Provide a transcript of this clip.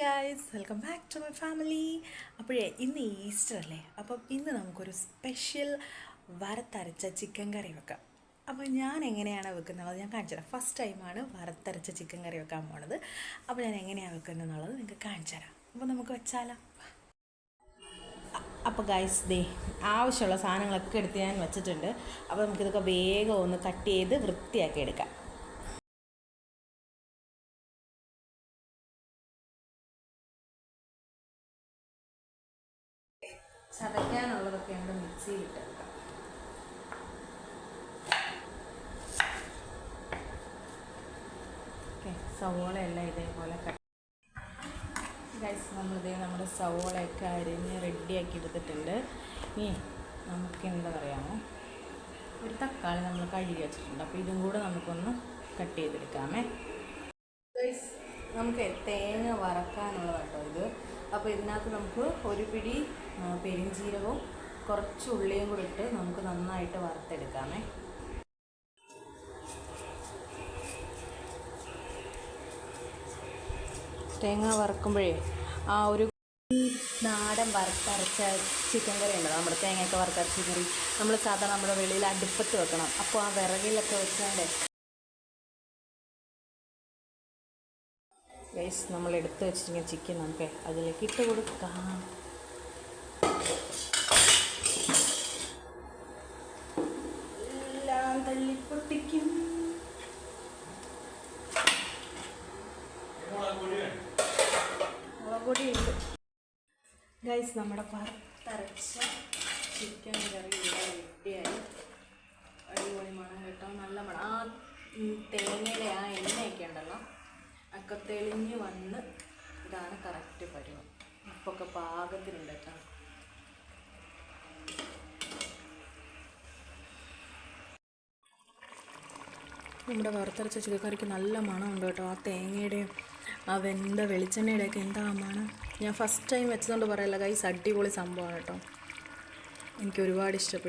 Guys welcome back to my family. അപ്പോഴേ ഇന്ന് Easter അല്ലേ? അപ്പം ഇന്ന് നമുക്കൊരു സ്പെഷ്യൽ വറുത്തരച്ച ചിക്കൻ കറി വെക്കാം. അപ്പോൾ ഞാൻ എങ്ങനെയാണ് വെക്കുന്നത് ഞാൻ കാണിച്ചു തരാം. ഫസ്റ്റ് ടൈമാണ് വറുത്തരച്ച ചിക്കൻ കറി വെക്കാൻ പോണത്. അപ്പോൾ ഞാൻ എങ്ങനെയാണ് വെക്കുന്നത് എന്നുള്ളത് നിങ്ങൾക്ക് കാണിച്ചു തരാം. അപ്പോൾ നമുക്ക് വെച്ചാലോ? അപ്പോൾ ഗൈസ് ദേ ആവശ്യമുള്ള സാധനങ്ങളൊക്കെ എടുത്ത് ഞാൻ വെച്ചിട്ടുണ്ട്. അപ്പോൾ നമുക്കിതൊക്കെ വേഗം ഒന്ന് കട്ട് ചെയ്ത് വൃത്തിയാക്കി എടുക്കാം. ചതയ്ക്കാനുള്ളതൊക്കെ ഉണ്ട് മിക്സിയിൽ ഇട്ടെടുക്കാം ഓക്കെ സവോളയെല്ലാം ഇതേപോലെ നമ്മളിതേ നമ്മുടെ സവോളയൊക്കെ അരിഞ്ഞ് റെഡിയാക്കി എടുത്തിട്ടുണ്ട്. ഇനി നമുക്ക് എന്താ പറയാമോ? ഒരു തക്കാളി നമ്മൾ കഴുകി വെച്ചിട്ടുണ്ട്. അപ്പോൾ ഇതും കൂടെ നമുക്കൊന്ന് കട്ട് ചെയ്തെടുക്കാമേ. നമുക്ക് തേങ്ങ വറക്കാനുള്ളതാട്ടോ ഇത്. അപ്പോൾ ഇതിനകത്ത് നമുക്ക് ഒരു പിടി പെരിഞ്ചീരകവും കുറച്ച് ഉള്ളിയും കൂടി ഇട്ട് നമുക്ക് നന്നായിട്ട് വറുത്തെടുക്കാമേ. തേങ്ങ വറുക്കുമ്പോഴേ ആ ഒരു നാടൻ വറുത്തരച്ച ചിക്കൻ കറി ഉണ്ടല്ലോ നമ്മുടെ തേങ്ങയൊക്കെ വറുത്തരച്ച കറി. നമ്മൾ സാധാരണ നമ്മുടെ വെളിയിൽ അടുപ്പത്ത് വെക്കണം. അപ്പോൾ ആ വിറകിലൊക്കെ വെച്ചാലേ ഗൈസ് നമ്മൾ എടുത്ത് വെച്ചിരിക്കുന്ന ചിക്കൻ നമുക്ക് അതിലേക്ക് ഇട്ട് കൊടുക്കാം. എല്ലാം ഉണ്ട് ഗൈസ് നമ്മുടെ പറച്ച ചിക്കൻ കറി ഇവിടെ റെഡിയായി അടിപൊളി മണം കേട്ടോ. നല്ല മണം. ആ തേങ്ങയുടെ ആ എണ്ണയൊക്കെ ഉണ്ടല്ലോ. ഒക്കെ തെളിഞ്ഞ് വന്ന് ഇതാണ് കറക്റ്റ് പരുവം. ഉപ്പൊക്കെ പാകത്തിനുണ്ട് കേട്ടോ നമ്മുടെ വറുത്തരച്ച ചിക്കൻ കറിക്ക് നല്ല മണമുണ്ട് കേട്ടോ ആ തേങ്ങയുടെയും ആ വെന്ത വെളിച്ചെണ്ണയുടെയൊക്കെ എന്താ മണം? ഞാൻ ഫസ്റ്റ് ടൈം വെച്ചതുകൊണ്ട് പറയല്ല കൈസ് അടിപൊളി സംഭവമാണ് കേട്ടോ എനിക്ക് ഒരുപാട് ഇഷ്ടപ്പെട്ടു.